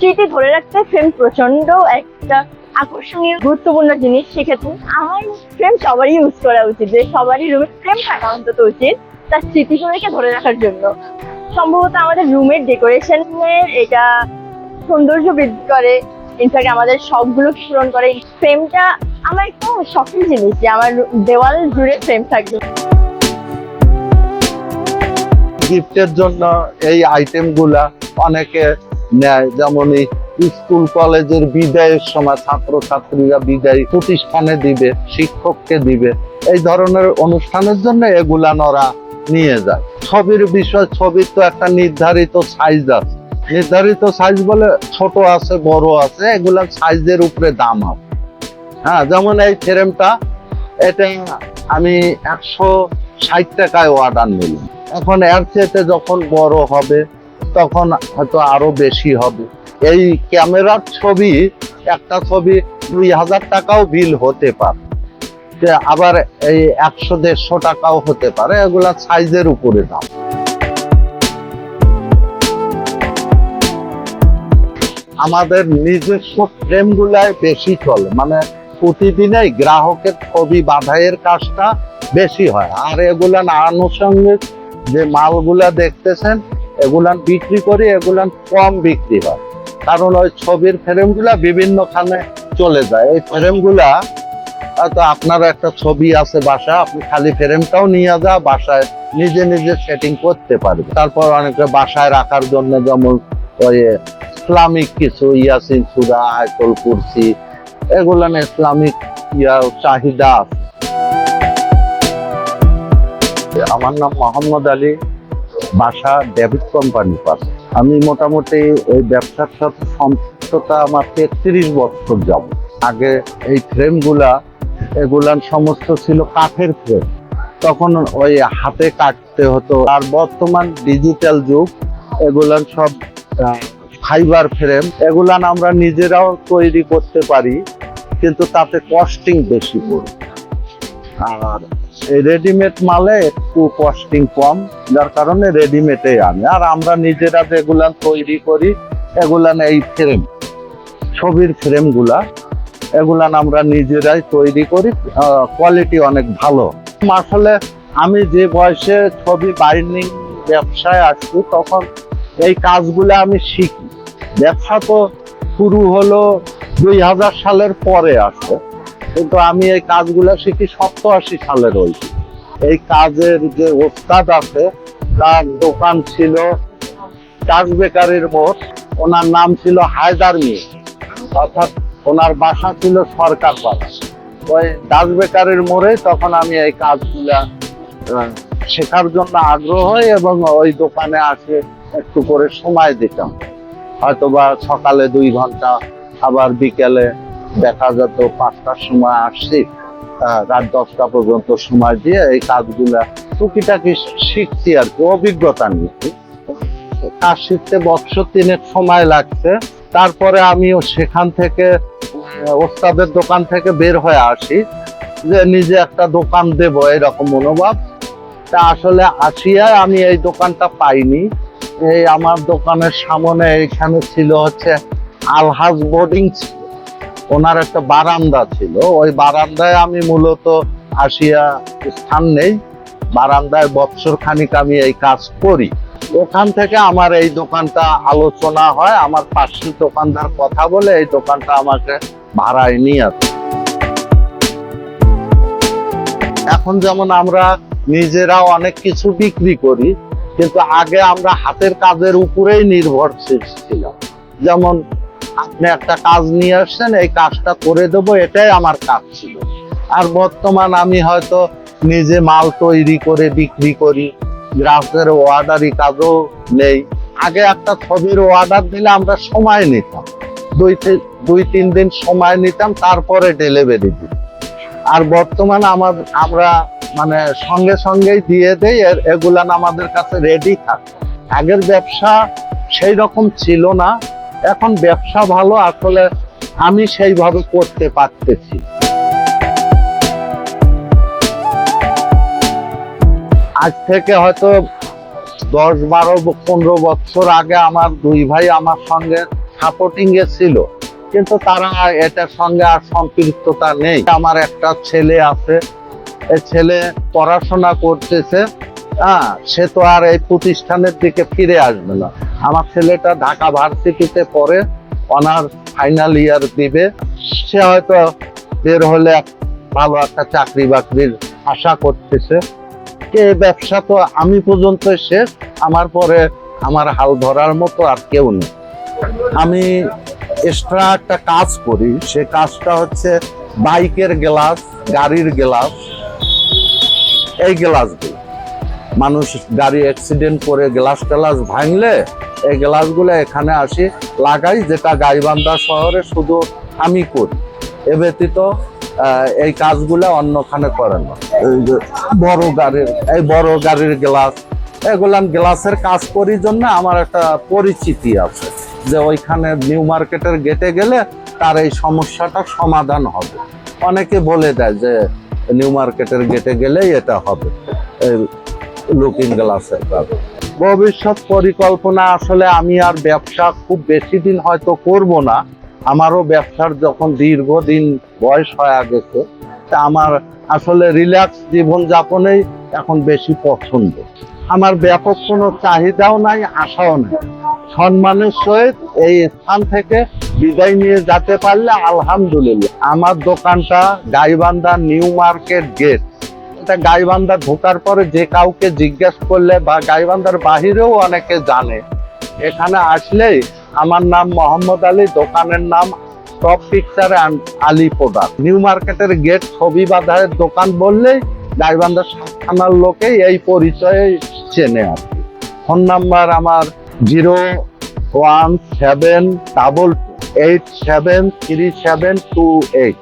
স্মৃতি ধরে রাখতে ফ্রেম প্রচণ্ড একটা আকর্ষণীয়, গুরুত্বপূর্ণ জিনিস সেক্ষেত্রে আমার ফ্রেম সবারই ইউজ করা উচিত, যে সবারই রুমে ফ্রেম থাকা অন্তত উচিত তার স্মৃতিগুলোকে ধরে রাখার জন্য। সম্ভবত আমাদের রুমের ডেকোরেশনের এটা সৌন্দর্য বৃদ্ধি করে। ইনফ্যাক্ট আমাদের শখগুলোকে পূরণ করে। ফ্রেমটা আমার একটু শখের জিনিস, যে আমার দেওয়াল জুড়ে ফ্রেম থাকবে। গিফটের জন্য এই আইটেমগুলা অনেকে নেয়। যেমন স্কুল, কলেজের বিদায়ের সময় ছাত্র ছাত্রীরা বিদায় প্রতিষ্ঠানে দিবে, শিক্ষককে দিবে। এই ধরনের অনুষ্ঠানের জন্য এগুলা নরা নিয়ে যায়। ছবির বিষয়, ছবির তো একটা নির্ধারিত সাইজ আছে। নির্ধারিত সাইজ বলে ছোট আছে, বড় আছে এগুলা সাইজের উপরে দাম আছে হ্যাঁ যেমন এই ফ্রেমটা এটা আমি একশো ষাট টাকায় অর্ডার নিলাম। এখন এর চেয়ে যখন বড় হবে তখন হয়তো আরও বেশি হবে। এই ক্যামেরার ছবি, একটা ছবি দুই হাজার টাকাও বিল হতে পারে। আবার এই একশো, দেড়শো টাকাও হতে পারে, এগুলা সাইজের উপরে দাম। আমাদের নিজস্ব ফ্রেম গুলাই বেশি চলে। মানে প্রতিদিনই গ্রাহকের ছবি বাধাইয়ের কাজটা বেশি হয়। আর এগুলান আনুষঙ্গিক যে মালগুলা দেখতেছেন এগুলান বিক্রি করি, এগুলান কম বিক্রি হয়। কারণ ওই ছবির ফ্রেমগুলা বিভিন্নখানে চলে যায়। এই ফ্রেমগুলা হয়তো আপনার একটা ছবি আছে বাসা আপনি খালি ফ্রেমটাও নিয়ে যা, বাসায় নিজে নিজে সেটিং করতে পারবে তারপর অনেকে বাসায় রাখার জন্য যেমন ওই ইসলামিক কিছু ইয়াসিন সুরা, আয়তল কুরসি এগুলান ইসলামিক ইয়া চাহিদা আমার নাম মোহাম্মদ আলী। বাসা ডেভিড কোম্পানি পাস। আমি মোটামুটি এই ব্যবসার সাথে সম্পৃক্ততা আমার তেত্রিশ বছর যাব। আগে এই ফ্রেমগুলা, এগুলান সমস্ত ছিল কাঠের ফ্রেম। তখন ওই হাতে কাটতে হতো। আর বর্তমান ডিজিটাল যুগ, এগুলান সব ফাইবার ফ্রেম এগুলান আমরা নিজেরাও তৈরি করতে পারি, কিন্তু তাতে কস্টিং বেশি পড়ে। আর রেডিমেড মালে একটু কস্টিং কম, যার কারণে রেডিমেডে আনে। আর আমরা নিজেরা যেগুলান তৈরি করি এগুলান এই ফ্রেম ছবির ফ্রেমগুলা এগুলান আমরা নিজেরাই তৈরি করি কোয়ালিটি অনেক ভালো। আসলে আমি যে বয়সে ছবি বাইন্ডিং ব্যবসায় আসছি, তখন এই কাজগুলো আমি শিখি। ব্যবসা তো শুরু হলো দুই হাজার সালের পরে আসে কিন্তু আমি এই কাজগুলো শিখি সপ্তআশি সালে ওই এই কাজের যে ওস্তাদ আছে, তার দোকান ছিল চাষ বেকারির মোড়। ওনার নাম ছিল হায়দার মিয়া। অর্থাৎ ওনার বাসা ছিল সরকার পাড়া ওই দাস বেকারের মোড়ে তখন আমি এই কাজগুলা শেখার জন্য আগ্রহ হই এবং ওই দোকানে আসে একটু করে সময় দিতাম। হয়তোবা সকালে দুই ঘণ্টা, আবার বিকেলে দেখা যেত পাঁচটার সময় আসছি রাত দশটা পর্যন্ত সময় দিয়ে এই কাজগুলা টুকিটাকি শিখছি আর কি, অভিজ্ঞতা নিচ্ছি কাজ শিখতে বছর তিনের সময় লাগছে, তারপরে আমিও সেখান থেকে ওস্তাদের দোকান থেকে বের হয়ে আসি, যে নিজে একটা দোকান দেব এরকম মনোভাব। তা আসলে আসিয়ায় আমি এই দোকানটা পাইনি। এই আমার দোকানের সামনে এখানে ছিল হচ্ছে আলহাজ বোর্ডিং ওনার একটা বারান্দা ছিল। ওই বারান্দায় আমি মূলত আসিয়া স্থান নেই। বারান্দায় বৎসর খানিক আমি এই কাজ করি। ওখান থেকে আমার এই দোকানটা আলোচনা হয়। আমার পাশের দোকানদার কথা বলে এই দোকানটা আমাকে ভাড়ায় নিয়ে আসে। এখন যেমন আমরা নিজেরাও অনেক কিছু বিক্রি করি, কিন্তু আগে আমরা হাতের কাজের উপরেই নির্ভরশীল ছিলাম। যেমন আপনি একটা কাজ নিয়ে আসছেন, এই কাজটা করে দেবো, এটাই আমার কাজ ছিল। আর বর্তমান আমি হয়তো নিজে মাল তৈরি করে বিক্রি করি, গ্রাহকের অর্ডারই কাজও নেই। আগে একটা ছবির অর্ডার দিলে আমরা সময় নিতাম। দুই দুই, তিন দিন সময় নিতাম, তারপরে ডেলিভারি দিই আর বর্তমানে আমার, আমরা মানে সঙ্গে সঙ্গেই দিয়ে দেই এগুলান আমাদের কাছে রেডি থাকে। আগের ব্যবসা সেই রকম ছিল না। এখন ব্যবসা ভালো, আসলে আমি সেইভাবে করতে পারতেছি। আজ থেকে হয়তো দশ, বারো, পনেরো বছর আগে আমার দুই ভাই আমার সঙ্গে সাপোর্টিং এ ছিল। কিন্তু তারা এটার সঙ্গে আর সম্পৃক্ততা নেই। আমার একটা ছেলে আছে ছেলে পড়াশোনা করতেছে। হ্যাঁ সে তো আর এই প্রতিষ্ঠানের দিকে ফিরে আসবে না। আমার ছেলেটা ঢাকা ভার্সিটিতে পড়ে অনার ফাইনাল ইয়ার দিবে। সে হয়তো বের হলে ভালো একটা চাকরি বাকরির আশা করতেছে। কে ব্যবসা তো আমি পর্যন্ত শেষ, আমার পরে আমার হাল ধরার মতো আর কেউ নেই। আমি এক্সট্রা একটা কাজ করি, সে কাজটা হচ্ছে বাইকের গ্লাস, গাড়ির গ্লাস, এই গ্লাসগুলো। মানুষ গাড়ি অ্যাক্সিডেন্ট করে গ্লাস টেলাস ভাঙলে, এই গ্লাসগুলো এখানে আসি, লাগাই, যেটা গাইবান্ধা শহরে শুধু আমি করি। এ ব্যতীত এই কাজগুলো অন্যখানে করে না। বড় গাড়ির, এই বড় গাড়ির গ্লাস এগুলান গ্লাসের কাজ করি জন্য আমার একটা পরিচিতি আছে, যে ওইখানে নিউ মার্কেটের গেটে গেলে তার এই সমস্যাটা সমাধান হবে। অনেকে বলে দেয় যে নিউ মার্কেটের গেটে গেলেই এটা হবে। লুকিং গ্লাসের কাজ ভবিষ্যৎ পরিকল্পনা আসলে আমি আর ব্যবসা খুব বেশি দিন হয়তো করব না। আমারও ব্যবসার যখন দীর্ঘদিন বয়স হয়ে গেছে, তা আমার আসলে রিল্যাক্স জীবন যাপনেই এখন বেশি পছন্দ। আমার ব্যাপক কোনো চাহিদাও নাই, আশাও নাই। সম্মানের সহিত এই স্থান থেকে বিদায় নিয়ে যেতে পারলে আলহামদুলিল্লাহ। আমার দোকানটা গাইবান্ধা নিউ মার্কেট গেট। এটা গাইবান্ধা ঢোকার পরে যে কাউকে জিজ্ঞেস করলে বা গাইবান্ধার বাহিরেও অনেকে জানে। এখানে আসলেই আমার নাম মোহাম্মদ আলী, দোকানের নাম top picture and Ali product new মার্কেটের গেট ছবি বাঁধায়ের দোকান বললেই গাইবান্ধা থানার লোকেই এই পরিচয়ে চেনে আর ফোন নাম্বার আমার zero one seven double eight seven three seven two eight.